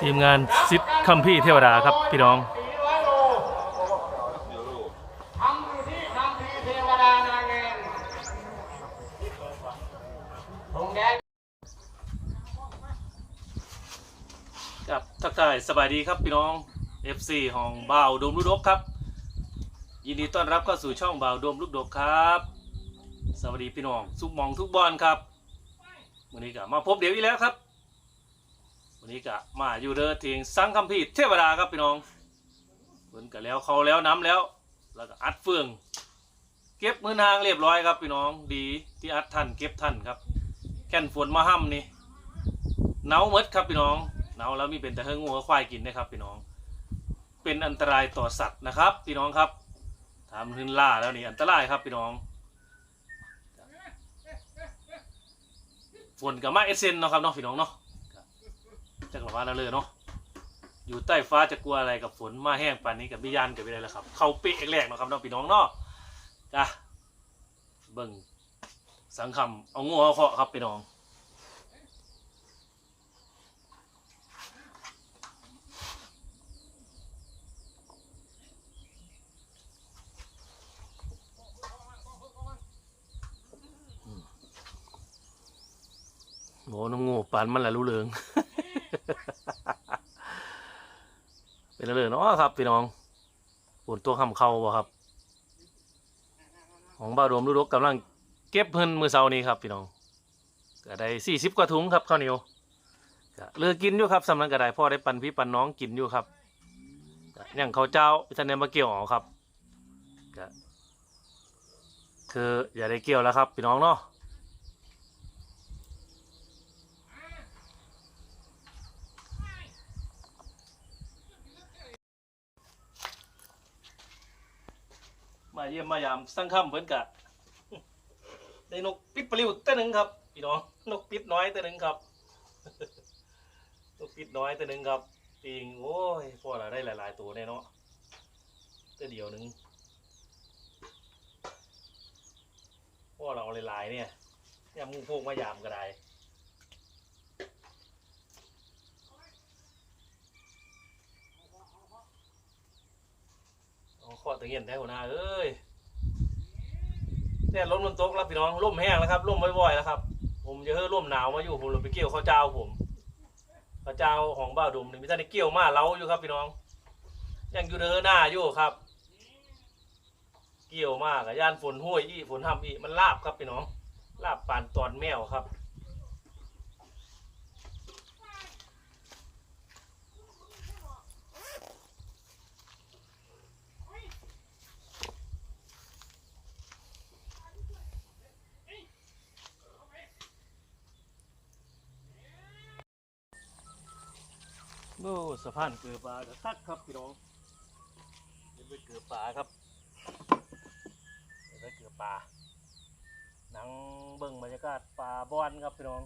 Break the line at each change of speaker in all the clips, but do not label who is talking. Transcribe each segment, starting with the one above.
ทีมงานซิดคัมพี่เทวดาครับพี่น้อง
ครั
บทักทายสบายดีครับพี่น้อง FC ของบ่าวดมลูกดกครับ ยินดีต้อนรับเข้าสู่ช่องบ่าวดมลูกดกครับ สวัสดีพี่น้องทุกมองทุกบอลครับวันนี้ก็มาพบเดี๋ยวอีกแล้วครับ วันนี้ก็มาอยู่เด้อทีงสังคัมพีร์เทวดาครับพี่น้องฝนก็แล้วเขาแล้วน้ำแล้ว แล้วก็อัดเฟือง เก็บมือนางเรียบร้อยครับพี่น้องดีที่อัดทันเก็บทันครับ แค่นฝนมาห้ำนี่หนาวหมดครับพี่น้องหนาแล้วมีเป็นแต่เฮืองงัวควายกินนะครับพี่น้อง เป็นอันตรายต่อสัตว์นะครับ พี่น้องครับทำขึ้นล่าแล้วนี่อันตรายครับพี่น้องฝนกับมาเอเซนเนาะครับเนาะพี่น้องเนาะ จักรวาลนั่นเลยเนาะอยู่ใต้ฟ้าจะกลัวอะไรกับฝนมาแห้งป่านนี้กับบิยานกับอะไรแล้วครับ เข้าเป๊ะแรกๆเนาะครับเนาะพี่น้องเนาะจ้ะเบิ่งสังคำเอางัวเอาเคาะครับพี่น้องโง่น้องโง่ปานมันแหละรู้เรื่อง เป็นเรื่องเนาะครับพี่น้องฝนตัวคำเขาบ่ครับ ของบ่าวโดมลูกดกกำลังเก็บเพิ่นมือเสานี้ครับพี่น้องก็ได้สี่สิบกว่าถุงครับข้าวเหนียวก็เลือกินอยู่ครับสำนักก็ได้พ่อได้ปันพี่ปันน้องกินอยู่ครับอย่างเขาเจ้าท่านเนี่ยมาเกี่ยวออกครับก็คืออย่าได้เกี่ยวแล้วครับ พี่น้องเนาะ มาเยี่ยมมายามสังคำเพิ่นกะได้นกปิดปลิวตัวหนึ่งครับพี่น้องนกปิดน้อยตัวหนึ่งครับนกปิดน้อยตัวหนึ่งครับปิงโอ้ยพอเราได้หลาย ๆ ตัวแน่เนาะตัวเดียวหนึ่งพ่อเราหลายๆเนี่ยยามมูพวกมายามก็ได้ เอา ข้อตะเงียนแท้หัวหน้าเอ้ยเนี่ยลมมันตกแล้วพี่น้องลมแห้งแล้วครับลมบ่อยๆแล้วครับ ผมจะเฮ้ยลมหนาวมาอยู่ผมเลยไปเกี่ยวข้าวเจ้าผมข้าวเจ้าของบ้าดุมนี่มีท่านเกี่ยวมาเล้าอยู่ครับพี่น้อง ยังอยู่เด้อหน้าอยู่ครับ เกี่ยวมากอะย่านฝนห้วยอีฝนทำอีมันลาบครับพี่น้องลาบปานตอนแมวครับ โอ้สะพานเกลือปลาคักครับพี่น้องเดี๋ยวไปเกลือปลาครับเดี๋ยวไปเกลือปลาหนังเบิ่งบรรยากาศปลาบอนครับพี่น้อง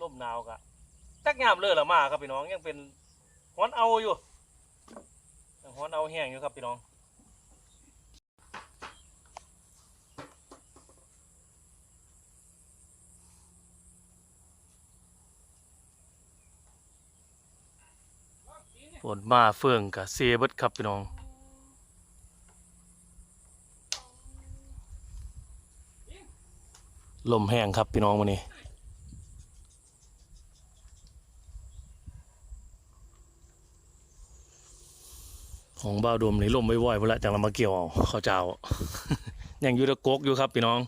ลมหนาวกะตักงามเลยละมาครับพี่น้องยังเป็นฮ้อนเอาอยู่ยังฮ้อนเอาแห้งอยู่ครับพี่น้อง ฝนมาเฟื่องกับเซเบิดครับพี่น้องลมแห้งครับพี่น้องวันนี้ของบ้าดมนี่ลมไม่ว่อยเวลาจังเรามาเกี่ยวเอาข้าวเจ้ายังอยู่ตะกกอยู่ครับพี่น้อง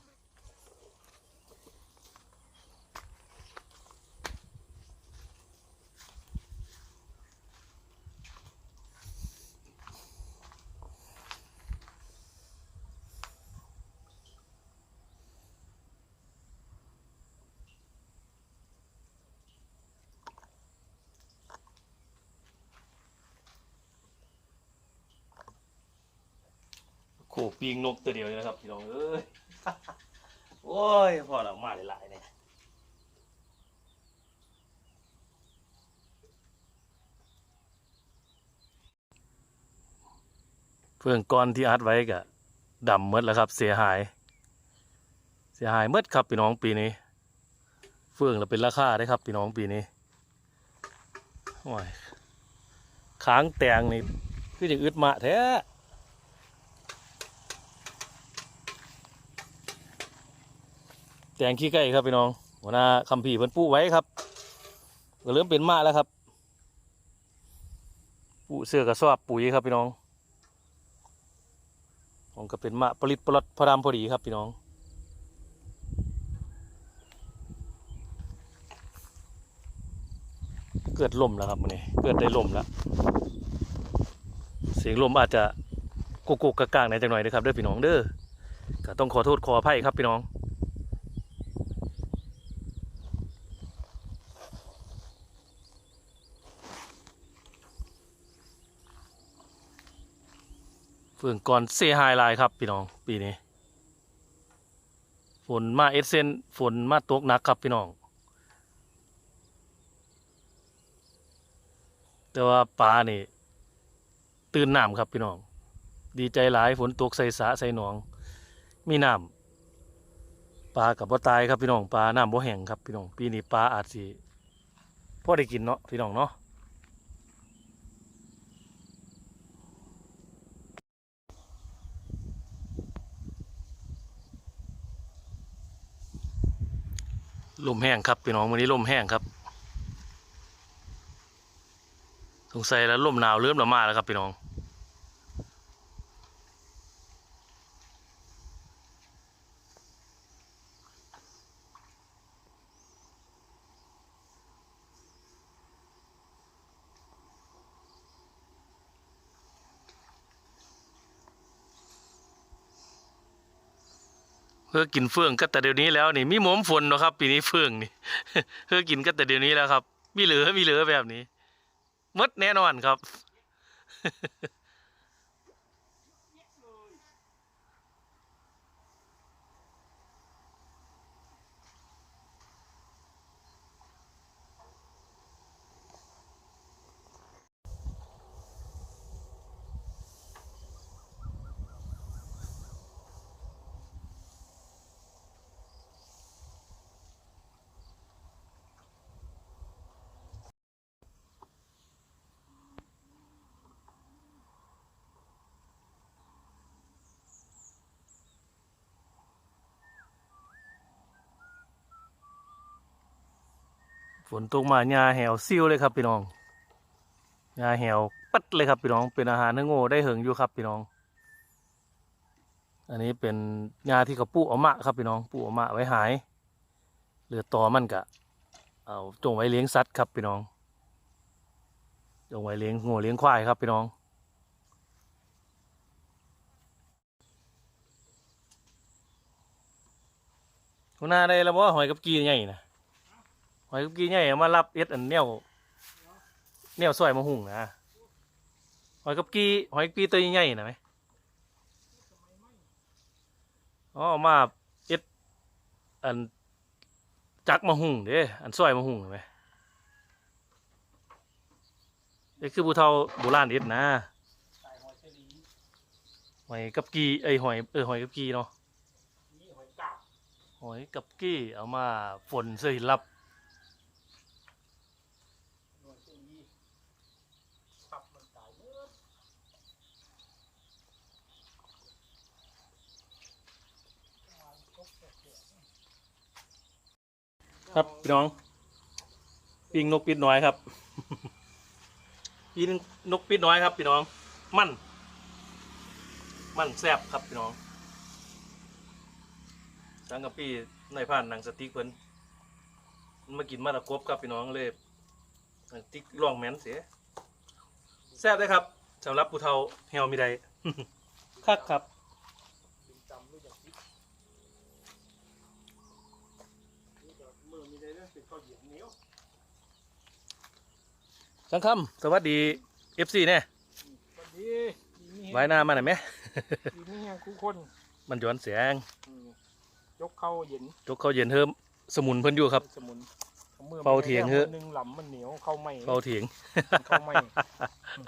โขกปีงนกตัวเดียวเลยนะครับพี่น้องเอ้ย โอ้ยพอเรามาหลายๆเนี่ยเฟื่องก้อนที่อัดไว้กะดำหมดแล้วครับ เสียหาย เสียหายหมดครับพี่น้องปีนี้ เฟื่องเราเป็นราคาได้ครับพี่น้องปีนี้โอ้ยค้างแตงนี่คือจะอึดมาแท้ แตงขี้ไก่ครับพี่น้องหัวหน้าคำพีเพิ่นปูไว้ครับก็เริ่มเป็นมาแล้วครับ ปูเสื้อกระสอบปุ๋ยครับพี่น้องผมก็เป็นมาปลิดปลดพอดำพอดีครับพี่น้องเกิดลมแล้วครับมันนี้เกิดได้ลมแล้ว เสียงลมอาจจะกุกกุกกะกางในจังหน่อยนะครับเด้อพี่น้องเด้อก็ต้องขอโทษขออภัยครับพี่น้อง เฟื่องก่อนเซไฮไลน์ครับ พี่น้องปีนี้ ฝนมาเอสเซนฝนมาตกหนักครับพี่น้อง แต่ว่าปลานี่ ตื่นน้ำครับพี่น้อง ดีใจหลายฝนตกใส่สาใส่หนอง มีน้ำปลากับบ่ตายครับพี่น้องปลาน้ำบ่แห้งครับพี่น้อง ปีนี้ปลาอาจสิพอได้กินเนาะพี่น้องเนาะ ลมแห้งครับพี่น้องวันนี้ลมแห้งครับ สงสัยแล้วลมหนาวเริ่มละมาแล้วครับพี่น้อง เพื่อกินเฟื่องก็แต่เดี๋ยวนี้แล้วนี่มีหมมฝนเนาะครับ ปีนี้เฟื่องนี่เพื่อกินก็แต่เดี๋ยวนี้แล้วครับ มีเหลือมีเหลือแบบนี้มดแน่นอนครับ ฝนตกมาหญ้าแหวซิ่วเลยครับพี่น้องหญ้าแหวปัดเลยครับพี่น้อง เป็นอาหารให้โง่ได้เหิงอยู่ครับพี่น้อง อันนี้เป็นหญ้าที่เขาปลูกเอามะครับพี่น้องปลูกเอามะไว้หายเหลือต่อมันกะ เอาจงไว้เลี้ยงสัตว์ครับพี่น้องจงไว้เลี้ยงโง่เลี้ยงควายครับพี่น้อง หัวหน้าได้แล้วว่าหอยกับกีใหญ่นะ หอยกับกีใหญ่เอามารับเอ็ดอันเนี้ยวเนี้ยวซอยมะหุงนะหอยกับกีหอยกับกีตัวใหญ่ๆนะไหมอ๋อเอามาเอ็ดอันจักมะหุงเด้อันซอยมะหุงเห็นไหมนี่คือผู้เฒ่าโบราณเอ็ดนะหอยกับกีไอหอยเออหอยกับกีเนาะหอยกับกี้เอามาฝนเสยรับ ครับพี่น้องปิงนกปิดน้อยครับปิงนกปิดน้อยครับพี่น้อง มั่น มั่นแซบครับพี่น้องสังกับพี่ในผ่านหนังสติ๊กเพิ่นมันมากินมาตะกบครับพี่น้องเลยหนังติ๊กลองแมนเสียแซบได้ครับสำหรับผู้เฒ่าเฮวมีใดคักครับ สังคำสวัสดีเอฟซีเนี่ย
สวัสดีมี
ไว้หน้ามาหน่อยไหม
มีมีแห่งคู่คน
มันย้อนเสียง
อืมยกเข้าเย็น
จกเขาเย็นเฮิมสมุนเพิ่นอยู่ครับ
สมุนมื่อ
เฝ้าเถียงเถอะ
หนึ่งหลำมันเหนียวเข้าไหม
เบาเถียง
เป็นข้าวไหมอืม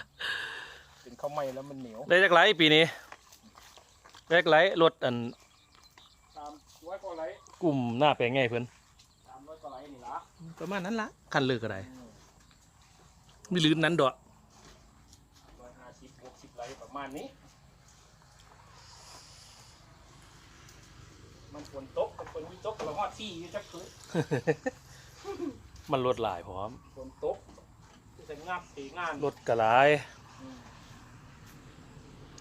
เป็นข้าวไหมแล้วมันเหนียว
ได้จากไรปีนี้ได้จากไรรถอัน
ตามวัร้อยกว่าไหล
กลุ่มหน้าแปลงไงเพิ่น
สามร้อยกว่าไหลนี่ละ
ประมาณนั้นละคันเลือกอะไร ไม่ลืมนั้นดอก
ร้อยห้าสิบหกสิบไหลประมาณนี้ มันฝนตกแต่ฝนมีตกเราฮอดที่อยู่จักคือ
มันลดหลายพร้อม
ฝนตกที่จะงับตีงาน
ลดกระหลาย
อืม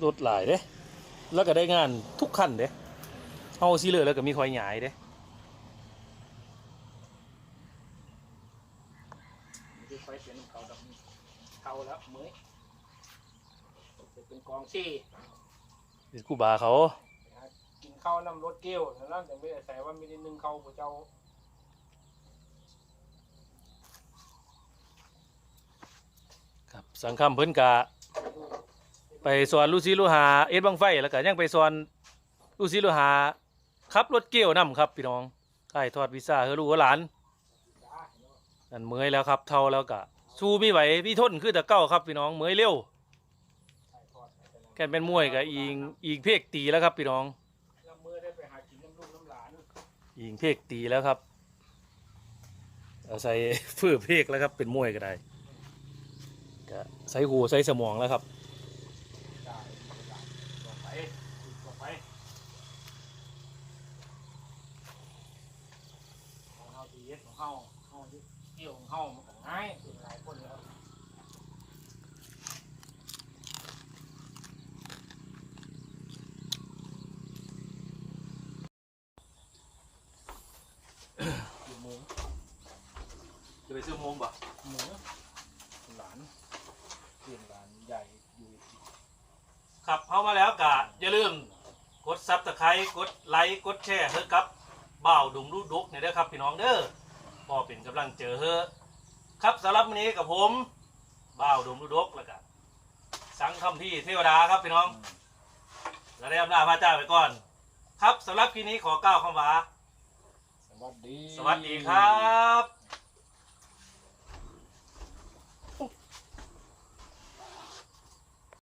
ลดหลายเด้ แล้วก็ได้งานทุกขั้นเด้เอาสิเลยแล้วก็มีคอยหยายเด้
ไม่ได้ไฟเสียน้ำเขาดำ เขาแล้วเมื่อยจะเป็นกองซี่
เป็นกูบาเขา
กินข้าวน้ำรสเกลียวแล้วแต่ไม่ได้ใส่ว่าไม่ได้นึ่งข้าวผู้เจ้า
ครับสังคมเพิ่นกะไปสอนลูซีลูหาเอ็ดบังไฟแล้วก็ยังไปสอนลูซีลูหาขับรถเกี่ยวนํครับพี่น้องใช่ทอดวิซ่าเฮอลูกเฮอหลาน
จ้าเนาะ
นั่นเมื่อยแล้วครับเท่าแล้วก็ สู้ไม่ไหวพี่ทนคือแต่เก้าครับพี่น้องเมือยเร็ว
แก
เป็นมวยกับอิงอิงเพกตีแล้วครับพี่น้องอิงเพกตีแล้วครับเอาใส่ฟื้อเพกแล้วครับเป็นมวยก็ได้ก็ใส่หูใส่สมองแล้วครับ
ได้ต่อไปต่อไปของเฮาดีเอสของเฮาเฮาที่เกี่ยวของเฮามันก็ง่ายเป็นหลายคนแล้ว กี่โมง
จะ ไปซื้อโมงบ่
หมูหลานเพื่อนหลานใหญ่อยู่
ครับเข้ามาแล้วก็อย่าลืมกดซับสไครต์กดไลค์กดแชร์เฮ้ครับบ่าวดุมรูดดุกเนี่ยเด้อครับพี่น้องเด้อพอเป็นกำลังเจอเฮ้ครับสำหรับวันนี้กับผมบ่าวดุมรูดดุกแล้วก็สังคำพี่เทวดาครับพี่น้องและได้อำลาพระเจ้าไปก่อน ครับสำหรับคลิปนี้ขอกล่าวคำว่า
สวัสดี
สวัสดีครับ